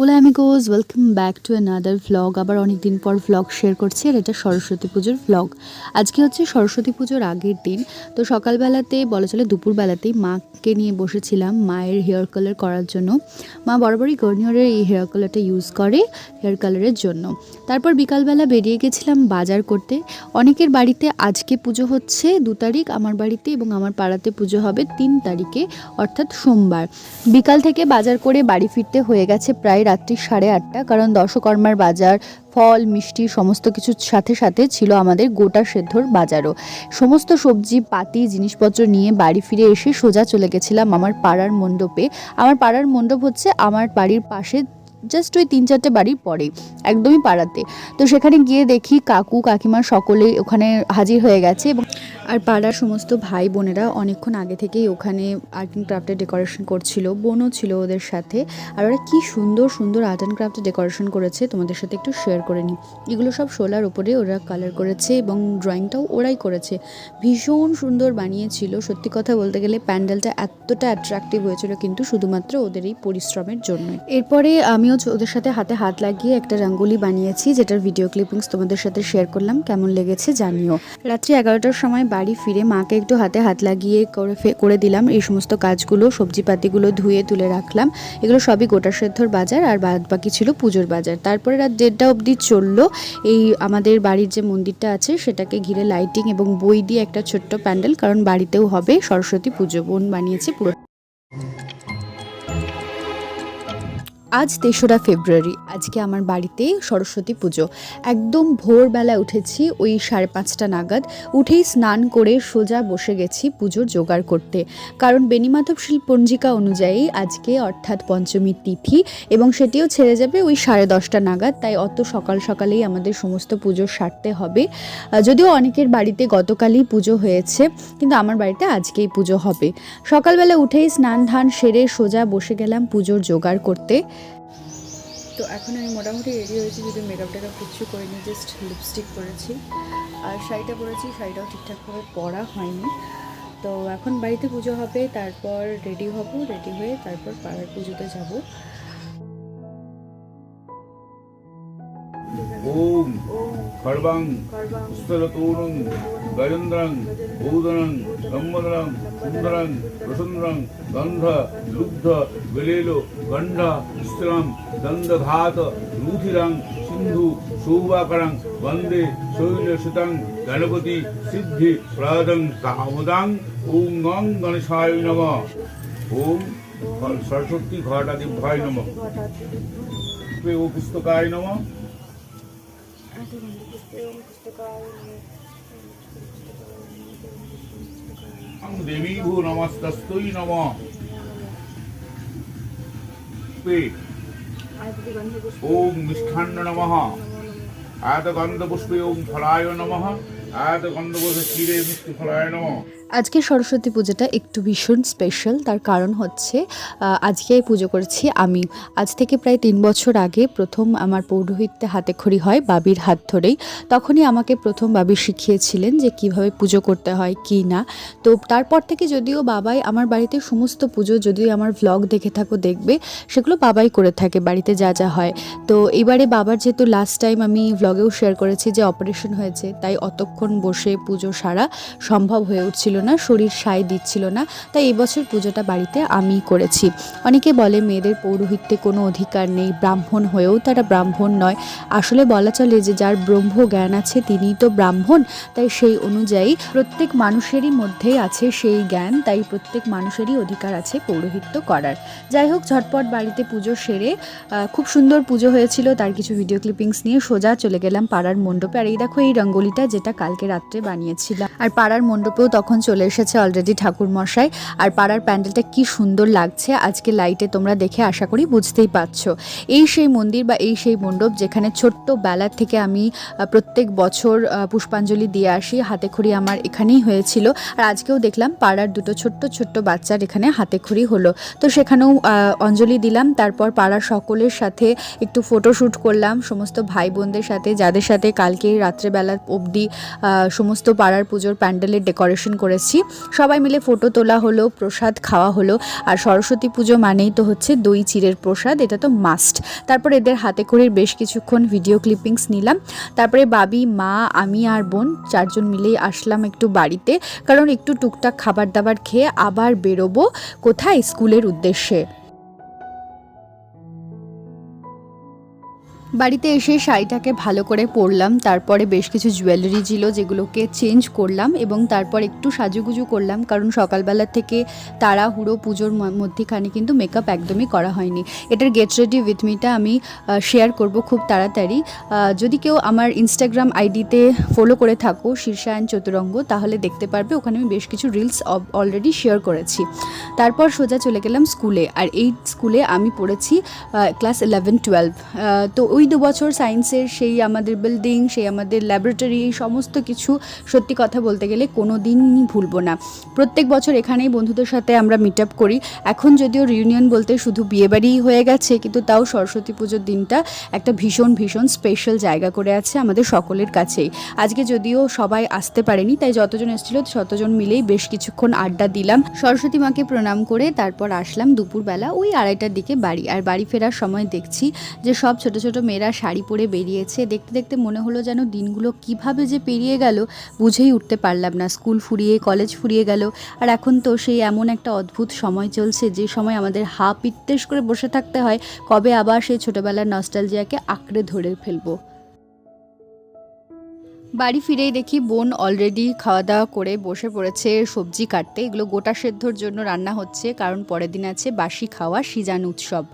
OLA অ্যামিগোজ welcome back to another vlog আবার অনেক দিন পর ভ্লগ শেয়ার করছি, আর এটা সরস্বতী পুজোর ভ্লগ আজকে হচ্ছে সরস্বতী পুজোর আগের দিন, তো সকালবেলাতে বলা চলে দুপুরবেলাতেই মাকে নিয়ে বসেছিলাম মায়ের হেয়ার কালার করার জন্য। মা বরাবরই গার্নিয়ারের এই হেয়ার কালারটা ইউজ করে হেয়ার কালারের জন্য। তারপর বিকালবেলা বেরিয়ে গেছিলাম বাজার করতে। অনেকের বাড়িতে আজকে পুজো হচ্ছে দু তারিখ, আমার বাড়িতে এবং আমার পাড়াতে পুজো হবে তিন তারিখে, অর্থাৎ সোমবার। বিকাল থেকে বাজার করে বাড়ি ফিরতে হয়ে গেছে প্রায় রাত্রি সাড়ে আটটা, কারণ দশকর্মার বাজার, ফল, মিষ্টি সমস্ত কিছুর সাথে সাথে ছিল আমাদের গোটা সেদ্ধর বাজারও। সমস্ত সবজি, পাতি, জিনিসপত্র নিয়ে বাড়ি ফিরে এসে সোজা চলে গেছিলাম আমার পাড়ার মণ্ডপে। আমার পাড়ার মণ্ডপ হচ্ছে আমার বাড়ির পাশে জাস্ট ওই তিন চারটে বাড়ির পরে, একদমই পাড়াতে। তো সেখানে গিয়ে দেখি কাকু, কাকিমা সকলেই ওখানে হাজির হয়ে গেছে এবং আর পাড়ার সমস্ত ভাই বোনেরা অনেকক্ষণ আগে থেকেই ওখানে আর্ট অ্যান্ড ক্রাফটের ডেকোরেশন করছিল, বোনও ছিল ওদের সাথে। আর ওরা কী সুন্দর সুন্দর আর্ট অ্যান্ড ক্রাফটের ডেকোরেশন করেছে, তোমাদের সাথে একটু শেয়ার করে নিই। এগুলো সব শোলার উপরে ওরা কালার করেছে এবং ড্রয়িংটাও ওরাই করেছে। ভীষণ সুন্দর বানিয়েছিল, সত্যি কথা বলতে গেলে প্যান্ডেলটা এতটা অ্যাট্রাকটিভ হয়েছিল কিন্তু শুধুমাত্র ওদের এই পরিশ্রমের জন্য এরপরে আমিও ওদের সাথে হাতে হাত লাগিয়ে একটা রঙ্গোলি বানিয়েছি, যেটার ভিডিও ক্লিপিংস তোমাদের সাথে শেয়ার করলাম, কেমন লেগেছে জানিও। রাত্রি এগারোটার সময় বাড়ি ফিরে মাকে একটু হাতে হাত লাগিয়ে করে করে দিলাম। এই সমস্ত কাজগুলো, সবজিপাতিগুলো ধুয়ে তুলে রাখলাম। এগুলো সবই গোটা সেদ্ধর বাজার আর বাদ বাকি ছিল পুজোর বাজার। তারপরে রাত দেড়টা অবধি চলল। এই আমাদের বাড়ির যে মন্দিরটা আছে, সেটাকে ঘিরে লাইটিং এবং বই দিয়ে একটা ছোট্ট প্যান্ডেল, কারণ বাড়িতেও হবে সরস্বতী পুজো। বোন বানিয়েছে পুরো আজ তেসরা ফেব্রুয়ারি, আজকে আমার বাড়িতে সরস্বতী পুজো। একদম ভোরবেলা উঠেছি, ওই সাড়ে পাঁচটা নাগাদ, উঠেই স্নান করে সোজা বসে গেছি পুজোর জোগাড় করতে। কারণ বেনিমাধব শিল পঞ্জিকা অনুযায়ী আজকে অর্থাৎ পঞ্চমীর তিথি এবং সেটিও ছেড়ে যাবে ওই সাড়ে দশটা নাগাদ, তাই অত সকাল সকালেই আমাদের সমস্ত পুজো সারতে হবে। যদিও অনেকের বাড়িতে গতকালই পুজো হয়েছে, কিন্তু আমার বাড়িতে আজকেই পুজো হবে। সকালবেলা উঠেই স্নান ধান সেরে সোজা বসে গেলাম পুজোর জোগাড় করতে। তো এখন আমি মোটামুটি রেডি হয়েছি যদি মেকআপ টেকআপ কিচ্ছু করিনি জাস্ট লিপস্টিক করেছি আর শাড়িটা পরেছি শাড়িটাও ঠিকঠাকভাবে পরা হয়নি। তো এখন বাড়িতে পুজো হবে তারপর রেডি হব রেডি হয়ে তারপর পাড়ার পুজোতে যাব। ওম। খড়বাং পুস্তরতোরং গজেন্দ্রং বৌদরং সম্মদরং সুন্দরং প্রসুন্দরং গন্ধ লুব্ধ গলেলো গণ্ড স্থিরং দন্দঘাত রুধিরং সিন্ধু সৌবাকরং বন্দে শৈলসুতং গণপতি সিদ্ধি প্রদং কামদাং ওম গং গণেশায় নম। ওম সরস্বতী ঘটাদিভ্যায় নম। পুস্তকায় নম। আয়ত গন্ধ পুষ্পে ওম ফলায় নম আয়ত গন্ধ পুষ্পে ক্ষীরে মিষ্টি ফলায় নম আজকে সরস্বতী পুজোটা একটু ভীষণ স্পেশাল তার কারণ হচ্ছে আজকে পুজো করেছি আমি। আজ থেকে প্রায় তিন বছর আগে প্রথম আমার পৌরোহিত্যে হাতে খড়ি হয় বাবির হাত ধরেই। তখনই আমাকে প্রথম বাবি শিখিয়েছিলেন যে কীভাবে পুজো করতে হয়, কি না। তো তারপর থেকে যদিও বাবাই আমার বাড়িতে সমস্ত পুজো, যদিও আমার ভ্লগ দেখে থাকো, দেখবে, সেগুলো বাবাই করে থাকে, বাড়িতে যা যা হয়। তো এবারে বাবার যেহেতু লাস্ট টাইম আমি ভ্লগেও শেয়ার করেছি যে অপারেশন হয়েছে, তাই অতক্ষণ বসে পুজো সারা সম্ভব হয়ে উঠছিল না, শরীর সায় দিচ্ছিল না, তাই এবছর পুজোটা বাড়িতে আমিই করেছি। অনেকে বলে মেয়েদের পৌরোহিত্যে কোনো অধিকার নেই, ব্রাহ্মণ হয়েও তারা ব্রাহ্মণ নয়। আসলে বলা চলে যে যার ব্রহ্ম জ্ঞান আছে তিনিই তো ব্রাহ্মণ, তাই সেই অনুযায়ী প্রত্যেক মানুষেরই মধ্যেই আছে সেই জ্ঞান, তাই প্রত্যেক মানুষেরই অধিকার আছে পৌরোহিত্য করার। যাই হোক, ঝটপট বাড়িতে পুজো সেরে খুব সুন্দর পুজো হয়েছিল, তার কিছু ভিডিও ক্লিপিংস নিয়ে সোজা চলে গেলাম পাড়ার মণ্ডপে। আর এই দেখো এই রঙ্গোলিটা যেটা কালকে রাত্রে বানিয়েছিলাম। আর পাড়ার মণ্ডপেও তখন চলে এসেছে অলরেডি ঠাকুর মশাই আর পাড়ার প্যান্ডেলটা কি সুন্দর লাগছে। আজকে লাইটে তোমরা দেখে আশা করি বুঝতেই পারছ। এই সেই মন্দির বা এই সেই মণ্ডপ যেখানে ছোট্ট বেলার থেকে আমি প্রত্যেক বছর পুষ্পাঞ্জলি দিয়ে আসি হাতে খড়ি আমার এখানেই হয়েছিল। আর আজকেও দেখলাম পাড়ার দুটো ছোট্ট ছোট্ট বাচ্চার এখানে হাতে খড়ি হলো। তো সেখানেও অঞ্জলি দিলাম, তারপর পাড়ার সকলের সাথে একটু ফটোশ্যুট করলাম, সমস্ত ভাই বোনদের সাথে, যাদের সাথে কালকে রাত্রেবেলা অবধি সমস্ত পাড়ার পুজোর প্যান্ডেলের ডেকোরেশন করেছে। করেছি। সবাই মিলে ফটো তোলা হলো, প্রসাদ খাওয়া হলো। আর সরস্বতী পুজো মানেই তো হচ্ছে দই, চিড়ের প্রসাদ, এটা তো মাস্ট তারপর এদের হাতে করে বেশ কিছুক্ষণ ভিডিও ক্লিপিংস নিলাম। তারপরে বাবি, মা, আমি আর বোন চারজন মিলেই আসলাম একটু বাড়িতে। কারণ একটু টুকটাক খাবার দাবার খেয়ে আবার বেরোবো কোথায়? স্কুলের উদ্দেশ্যে। বাড়িতে এসে শাড়িটাকে ভালো করে পরলাম, তারপরে বেশ কিছু জুয়েলারি ছিল যেগুলোকে চেঞ্জ করলাম এবং তারপর একটু সাজুগুজু করলাম, কারণ সকালবেলা থেকে তাড়াহুড়ো পুজোর মধ্যেখানে কিন্তু মেকআপ একদমই করা হয়নি। এটার গেট রেডি উইথ মিটা আমি শেয়ার করব খুব তাড়াতাড়ি। যদি কেউ আমার ইনস্টাগ্রাম আইডিতে ফলো করে থাকো শীর্ষায়ন চতুরঙ্গ, তাহলে দেখতে পারবে, ওখানে আমি বেশ কিছু রিলস অলরেডি শেয়ার করেছি। তারপর সোজা চলে গেলাম স্কুলে আর এই স্কুলে আমি পড়েছি ক্লাস ইলেভেন টুয়েলভ তো ওই দু বছর সায়েন্সের সেই আমাদের বিল্ডিং সেই আমাদের ল্যাবরেটরি এই সমস্ত কিছু সত্যি কথা বলতে গেলে কোনো দিনই ভুলবো না। প্রত্যেক বছর এখানেই বন্ধুদের সাথে আমরা মিট আপ করি। এখন যদিও রিউনিয়ন বলতে শুধু বিয়েবাড়িই হয়ে গেছে, কিন্তু তাও সরস্বতী পুজোর দিনটা একটা ভীষণ ভীষণ স্পেশাল জায়গা করে আছে আমাদের সকলের কাছেই। আজকে যদিও সবাই আসতে পারেনি, তাই যতজন এসেছিল ততজন মিলেই বেশ কিছুক্ষণ আড্ডা দিলাম। সরস্বতী মাকে প্রণাম করে তারপর আসলাম দুপুরবেলা ওই আড়াইটার দিকে বাড়ি। আর বাড়ি ফেরার সময় দেখছি যে সব ছোট ছোট মেয়েরা শাড়ি পরে বেরিয়েছে। দেখতে দেখতে মনে হলো যেন দিনগুলো কীভাবে যে পেরিয়ে গেল, বুঝেই উঠতে পারলাম না। স্কুল ফুরিয়ে, কলেজ ফুরিয়ে গেল। আর এখন তো সেই এমন একটা অদ্ভুত সময় চলছে, যে সময় আমাদের হা পিত্তেশ করে বসে থাকতে হয়, কবে আবার সেই ছোটোবেলার নস্টালজিয়াকে আঁকড়ে ধরে ফেলব। বাড়ি ফিরেই দেখি বোন অলরেডি খাওয়া দাওয়া করে বসে পড়েছে সবজি কাটতে। এগুলো গোটা সেদ্ধর জন্য রান্না হচ্ছে, কারণ পরের দিন আছে বাসি খাওয়া, সিজান উৎসব।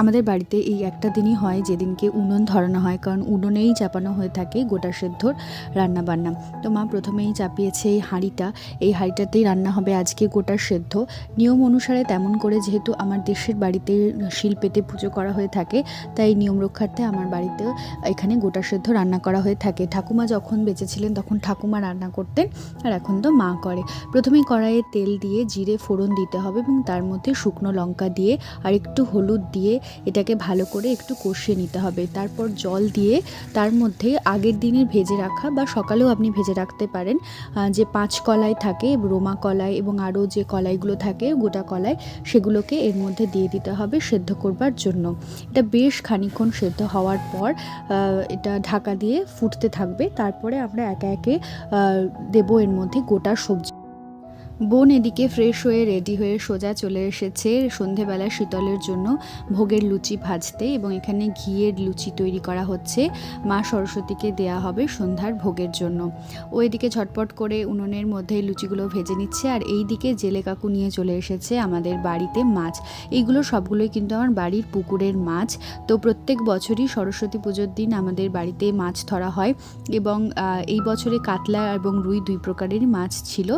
আমাদের বাড়িতে এই একটা দিনই হয় যেদিনকে উনুন ধরানো হয়, কারণ উনুনেই চাপানো হয়ে থাকে গোটা সেদ্ধর রান্না বান্না তো মা প্রথমেই চাপিয়েছে এই হাঁড়িটা। এই হাঁড়িটাতেই রান্না হবে আজকে গোটা সেদ্ধ। নিয়ম অনুসারে তেমন করে যেহেতু আমার দেশের বাড়িতে শিল্পেতে পুজো করা হয়ে থাকে, তাই নিয়ম রক্ষার্থে আমার বাড়িতে এখানে গোটা সেদ্ধ রান্না করা হয়ে থাকে। ঠাকুমা যখন বেঁচেছিলেন তখন ঠাকুমা রান্না করতেন, আর এখন তো মা করে। প্রথমেই কড়াইয়ে তেল দিয়ে জিরে ফোড়ন দিতে হবে এবং তার মধ্যে শুকনো লঙ্কা দিয়ে আর একটু হলুদ দিয়ে এটাকে ভালো করে একটু কষিয়ে নিতে হবে। তারপর জল দিয়ে তার মধ্যে আগের দিনের ভেজে রাখা বা সকালেও আপনি ভেজে রাখতে পারেন যে পাঁচ কলাই থাকে, রোমা কলাই এবং আরও যে কলাইগুলো থাকে, গোটা কলাই, সেগুলোকে এর মধ্যে দিয়ে দিতে হবে সেদ্ধ করবার জন্য। এটা বেশ খানিকক্ষণ সেদ্ধ হওয়ার পর এটা ঢাকা দিয়ে ফুটতে থাকবে। তারপরে আমরা একে একে দেবো এর মধ্যে গোটা সবজি। বোন এদিকে ফ্রেশ হয়ে রেডি হয়ে সোজা চলে এসেছে সন্ধেবেলা শীতলের জন্য ভোগের লুচি ভাজতে এবং এখানে ঘিয়ের লুচি তৈরি করা হচ্ছে। মা সরস্বতীকে দেয়া হবে সন্ধ্যার ভোগের জন্য। ও এদিকে ঝটপট করে উনুনের মধ্যে লুচিগুলো ভেজে নিচ্ছে আর এই দিকে জেলে কাকু নিয়ে চলে এসেছে আমাদের বাড়িতে মাছ। এইগুলো সবগুলোই কিন্তু আমার বাড়ির পুকুরের মাছ। তো প্রত্যেক বছরই সরস্বতী পুজোর দিন আমাদের বাড়িতে মাছ ধরা হয় এবং এই বছরে কাতলা এবং রুই দুই প্রকারেরই মাছ ছিল।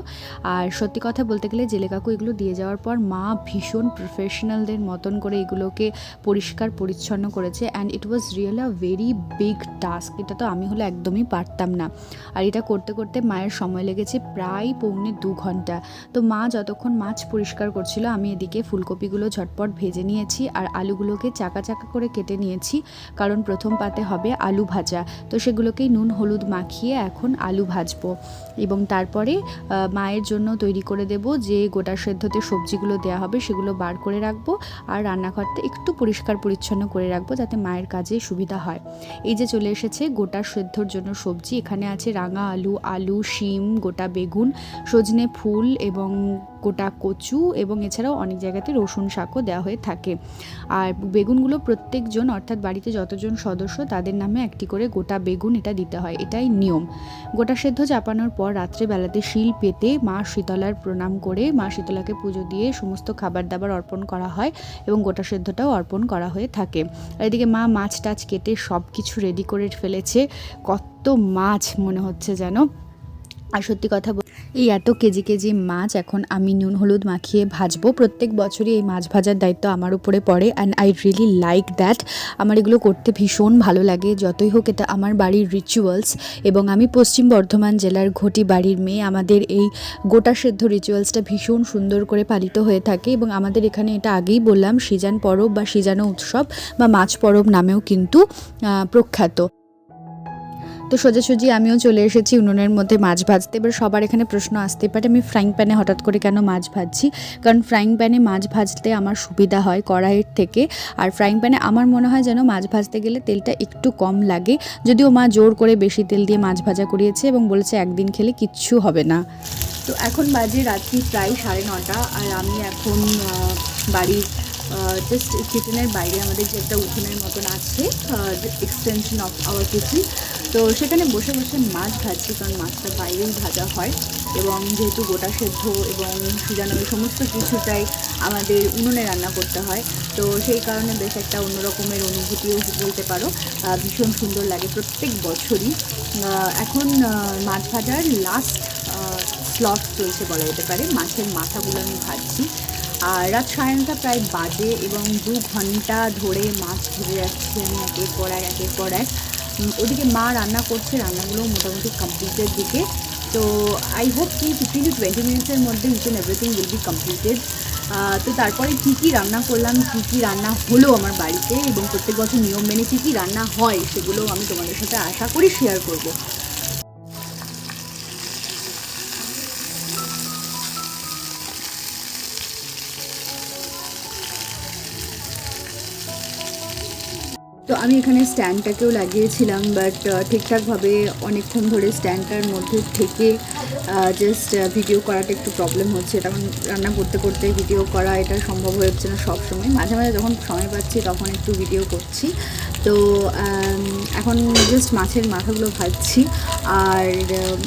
আর সত্যি কথা বলতে গেলে জেলে কাকু এগুলো দিয়ে যাওয়ার পর মা ভীষণ প্রফেশনালদের মতন করে এগুলোকে পরিষ্কার পরিচ্ছন্ন করেছে and it was real a very big task এটা তো আমি হলে একদমই পারতাম না। আর এটা করতে করতে মায়ের সময় লেগেছে প্রায় পৌনে দু ঘণ্টা। তো মা যতক্ষণ মাছ পরিষ্কার করছিল, আমি এদিকে ফুলকপিগুলো ঝটপট ভেজে নিয়েছি আর আলুগুলোকে চাকা চাকা করে কেটে নিয়েছি, কারণ প্রথম পাতে হবে আলু ভাজা। তো সেগুলোকেই নুন, হলুদ মাখিয়ে এখন আলু ভাজবো। এবং তারপরে মায়ের জন্য তৈরি করে দেব, যে গোটা সেদ্ধতে সবজিগুলো দেওয়া হবে সেগুলো বার করে রাখব আর রান্নাঘরটা একটু পরিষ্কার পরিচ্ছন্ন করে রাখব যাতে মায়ের কাজে সুবিধা হয়। এই যে চলে এসেছে গোটা সেদ্ধর জন্য সবজি, এখানে আছে রাঙা আলু আলু, শিম, গোটা বেগুন, সজনে ফুল এবং গোটা কচু এবং এছাড়াও অনেক জায়গাতে রসুন শাকও দেওয়া হয়ে থাকে। আর বেগুনগুলো প্রত্যেকজন, অর্থাৎ বাড়িতে যতজন সদস্য, তাদের নামে একটি করে গোটা বেগুন এটা দিতে হয়। এটাই নিয়ম। গোটা সেদ্ধ চাপানোর পর রাত্রেবেলাতে শিল পেতে মা শীতলার প্রণাম করে, মা শীতলাকে পুজো দিয়ে সমস্ত খাবার দাবার অর্পণ করা হয় এবং গোটা সেদ্ধটাও অর্পণ করা হয়ে থাকে। এদিকে মা মাছ টাছ কেটে সব কিছু রেডি করে ফেলেছে। কত মাছ মনে হচ্ছে যেন। আর সত্যি কথা এই এত কেজি কেজি মাছ এখন আমি নুন, হলুদ মাখিয়ে ভাজবো। প্রত্যেক বছরই এই মাছ ভাজার দায়িত্ব আমার উপরে পড়ে and I really like that আমার এগুলো করতে ভীষণ ভালো লাগে, যতই হোক এটা আমার বাড়ির রিচুয়ালস এবং আমি পশ্চিম বর্ধমান জেলার ঘটি বাড়ির মেয়ে। আমাদের এই গোটা সেদ্ধ রিচুয়ালসটা ভীষণ সুন্দর করে পালিত হয়ে থাকে এবং আমাদের এখানে এটা আগেই বললাম, সিজান পরব বা সিজানো উৎসব বা মাছ পরব নামেও কিন্তু প্রখ্যাত। তো সোজাসুজি আমিও চলে এসেছি উনুনের মধ্যে মাছ ভাজতে। এবার সবার এখানে প্রশ্ন আসতে পারে, আমি ফ্রাইং প্যানে হঠাৎ করে কেন মাছ ভাজছি? কারণ ফ্রাইং প্যানে মাছ ভাজতে আমার সুবিধা হয় কড়াইয়ের থেকে। আর ফ্রাইং প্যানে আমার মনে হয় যেন মাছ ভাজতে গেলে তেলটা একটু কম লাগে। যদিও মা জোর করে বেশি তেল দিয়ে মাছ ভাজা করিয়েছে এবং বলেছে একদিন খেলে কিচ্ছু হবে না। তো এখন বাজে রাত্রি প্রায় সাড়ে নটা। আর আমি এখন বাড়ির জাস্ট কিচেনের বাইরে আমাদের যে একটা উঠোনের মতন আছে এক্সটেনশন অফ আওয়ার কিচেন তো সেখানে বসে বসে মাছ ভাজছি, কারণ মাছটা বাইরেই ভাজা হয়। এবং যেহেতু গোটা সেদ্ধ এবং সিজানো সমস্ত কিছুটাই আমাদের উনুনে রান্না করতে হয়, তো সেই কারণে বেশ একটা অন্যরকমের অনুভূতিও বলতে পারো। ভীষণ সুন্দর লাগে প্রত্যেক বছরই। এখন মাছ ভাজার লাস্ট স্লট চলছে বলা যেতে পারে। মাছের মাথাগুলো আমি ভাজছি। আর রাত সাড়ে নটা প্রায় বাজে এবং দু ঘণ্টা ধরে মাছ ধরে যাচ্ছি আমি একের পর এক একের পর এক ওদিকে মা রান্না করছে রান্নাগুলো মোটামুটি কমপ্লিটের দিকে। তো আই হোপ কি ফিফটিন টু টোয়েন্টি মিনিটসের মধ্যে each and everything will be completed তো তারপরে কী কী রান্না করলাম, কী কী রান্না হলো আমার বাড়িতে এবং প্রত্যেক বছর নিয়ম মেনে কী কী রান্না হয় সেগুলো আমি তোমাদের সাথে আশা করি শেয়ার করব। তো আমি এখানে স্ট্যান্ডটাকেও লাগিয়েছিলাম বাট ঠিকঠাকভাবে অনেকক্ষণ ধরে স্ট্যান্ডটার মধ্যে থেকে জাস্ট ভিডিও করাটা একটু প্রবলেম হচ্ছে। তখন রান্না করতে করতে ভিডিও করা, এটা সম্ভব হয়ে হচ্ছে না সব সময় মাঝে মাঝে যখন সময় পাচ্ছি, তখন একটু ভিডিও করছি। তো এখন জাস্ট মাছের মাথাগুলো ভাজছি। আর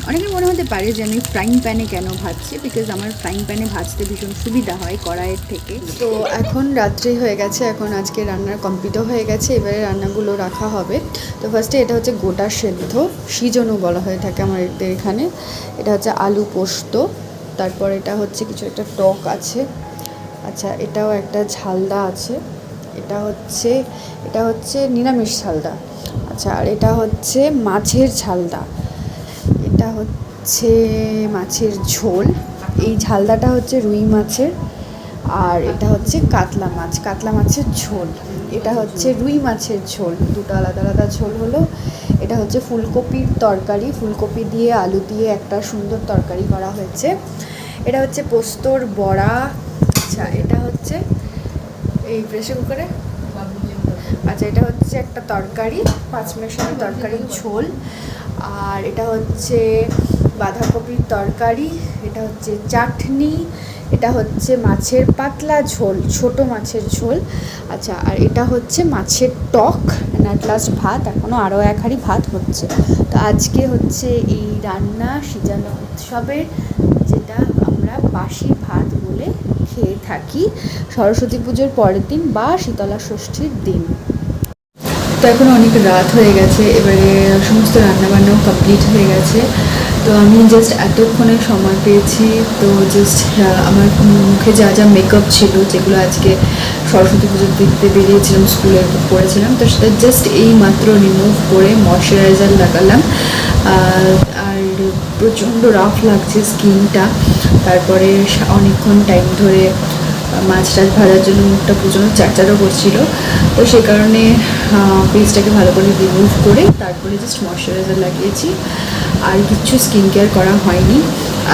অনেকের মনে হতে পারে যে আমি ফ্রাইং প্যানে কেন ভাজছি? বিকজ আমার ফ্রাইং প্যানে ভাজতে ভীষণ সুবিধা হয় কড়াইয়ের থেকে। তো এখন রাত্রি হয়ে গেছে। এখন আজকে রান্নার কমপ্লিটও হয়ে গেছে। এবারে রান্নাগুলো রাখা হবে। তো ফার্স্টে এটা হচ্ছে গোটা সেদ্ধ। সিজনও বলা হয়ে থাকে আমাদের এখানে। এটা হচ্ছে আলু পোস্ত, তারপর এটা হচ্ছে কিছু একটা টক আছে। আচ্ছা এটাও একটা ঝালদা আছে। এটা হচ্ছে এটা হচ্ছে নিরামিষ ঝালদা। আচ্ছা আর এটা হচ্ছে মাছের ঝালদা। এটা হচ্ছে মাছের ঝোল। এই ঝালদাটা হচ্ছে রুই মাছের, আর এটা হচ্ছে কাতলা মাছ, কাতলা মাছের ঝোল। এটা হচ্ছে রুই মাছের ঝোল। দুটো আলাদা আলাদা ঝোল হলো। এটা হচ্ছে ফুলকপির তরকারি। ফুলকপি দিয়ে আলু দিয়ে একটা সুন্দর তরকারি করা হয়েছে। এটা হচ্ছে পোস্তর বড়া। আচ্ছা এটা হচ্ছে এই প্রেশার কুকারে আচ্ছা এটা হচ্ছে একটা তরকারি, পাঁচ মেশানো তরকারির ঝোল। আর এটা হচ্ছে বাঁধাকপির তরকারি, এটা হচ্ছে চাটনি, এটা হচ্ছে মাছের পাতলা ঝোল, ছোট মাছের ঝোল। আচ্ছা আর এটা হচ্ছে মাছের টক অ্যাট লাস্ট ভাত এখনও আরও এক হাঁড়ি ভাত হচ্ছে। তো আজকে হচ্ছে এই রান্না সিজানো উৎসবের, যেটা আমরা বাসি ভাত বলে খেয়ে থাকি। সরস্বতী পুজোর পরের দিন বা শীতলা ষষ্ঠীর দিন। তো এখন অনেক রাত হয়ে গেছে, এবারে সমস্ত রান্নাবান্নাও কমপ্লিট হয়ে গেছে। তো আমি জাস্ট এতক্ষণে সময় পেয়েছি, তো জাস্ট আমার মুখে যা যা মেকআপ ছিল যেগুলো আজকে সরস্বতী পুজোর দেখতে বেরিয়েছিলাম স্কুলে পড়েছিলাম, তো সেটা জাস্ট এই মাত্র রিমুভ করে ময়শ্চারাইজার লাগালাম। আর প্রচণ্ড রাফ লাগছে স্কিনটা তারপরে অনেকক্ষণ টাইম ধরে মাছ টাছ ভাজার জন্য মুখটা প্রচণ্ড চারচারও করছিল। তো সেই কারণে পেজটাকে ভালো করে রিমুভ করে তারপরে জাস্ট ময়শ্চারাইজার লাগিয়েছি। আর কিচ্ছু স্কিন কেয়ার করা হয়নি।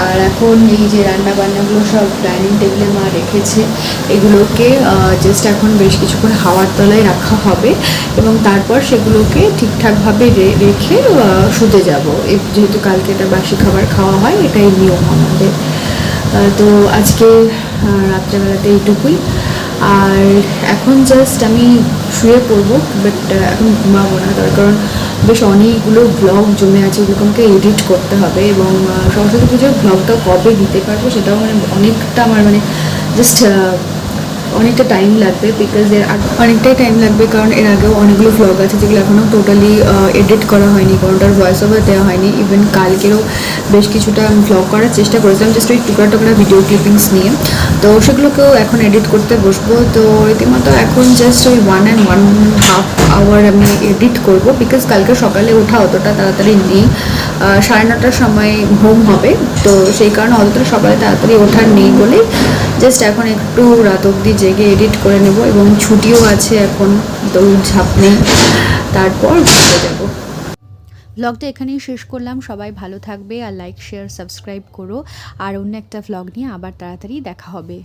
আর এখন এই যে রান্না বান্নাগুলো সব ডাইনিং টেবিলে মা রেখেছে। এগুলোকে জাস্ট এখন বেশ কিছুক্ষণ হাওয়ার তলায় রাখা হবে এবং তারপর সেগুলোকে ঠিকঠাকভাবে রেখে শুতে যাব। যেহেতু কালকে এটা বাসি খাবার খাওয়া হয়, এটাই নিয়ম আমাদের। তো আজকে রাত্রেবেলাতে এইটুকুই। আর এখন জাস্ট আমি শুয়ে পড়ব বাট এখন ঘুমাবো না। তার কারণ বেশ অনেকগুলো ব্লগ জমে আছে ওগুলোকে আমাকে এডিট করতে হবে এবং সরস্বতী পুজোর ব্লগটা কবে দিতে পারব সেটাও মানে অনেকটা আমার মানে জাস্ট অনেকটা টাইম লাগবে বিকজ এর অনেকটাই টাইম লাগবে কারণ এর আগেও অনেকগুলো ভ্লগ আছে যেগুলো এখনও টোটালি এডিট করা হয়নি কোনোটার ভয়েস ওভার দেওয়া হয়নি। ইভেন কালকেরও বেশ কিছুটা আমি ভ্লগ করার চেষ্টা করেছিলাম জাস্ট ওই টুকরা টুকরা ভিডিও ক্লিপিংস নিয়ে। তো সেগুলোকেও এখন এডিট করতে বসবো। তো রীতিমতো এখন জাস্ট ওই one and one half hour আমি এডিট করব বিকজ কালকে সকালে ওঠা অতটা তাড়াতাড়ি নেই। সাড়ে নটার সময় ঘুম হবে। তো সেই কারণে অতটা সকালে তাড়াতাড়ি ওঠার নেই বলেই জাস্ট এখন একটু রাত অবধি জেগে এডিট করে নেব এবং ছুটিও আছে এখন দৌড় ঝাঁপ নেই। তারপর ঘুরতে যাব। ব্লগটা এখানেই শেষ করলাম। সবাই ভালো থাকবে আর লাইক শেয়ার সাবস্ক্রাইব করো। আর অন্য একটা ভ্লগ নিয়ে আবার তাড়াতাড়ি দেখা হবে।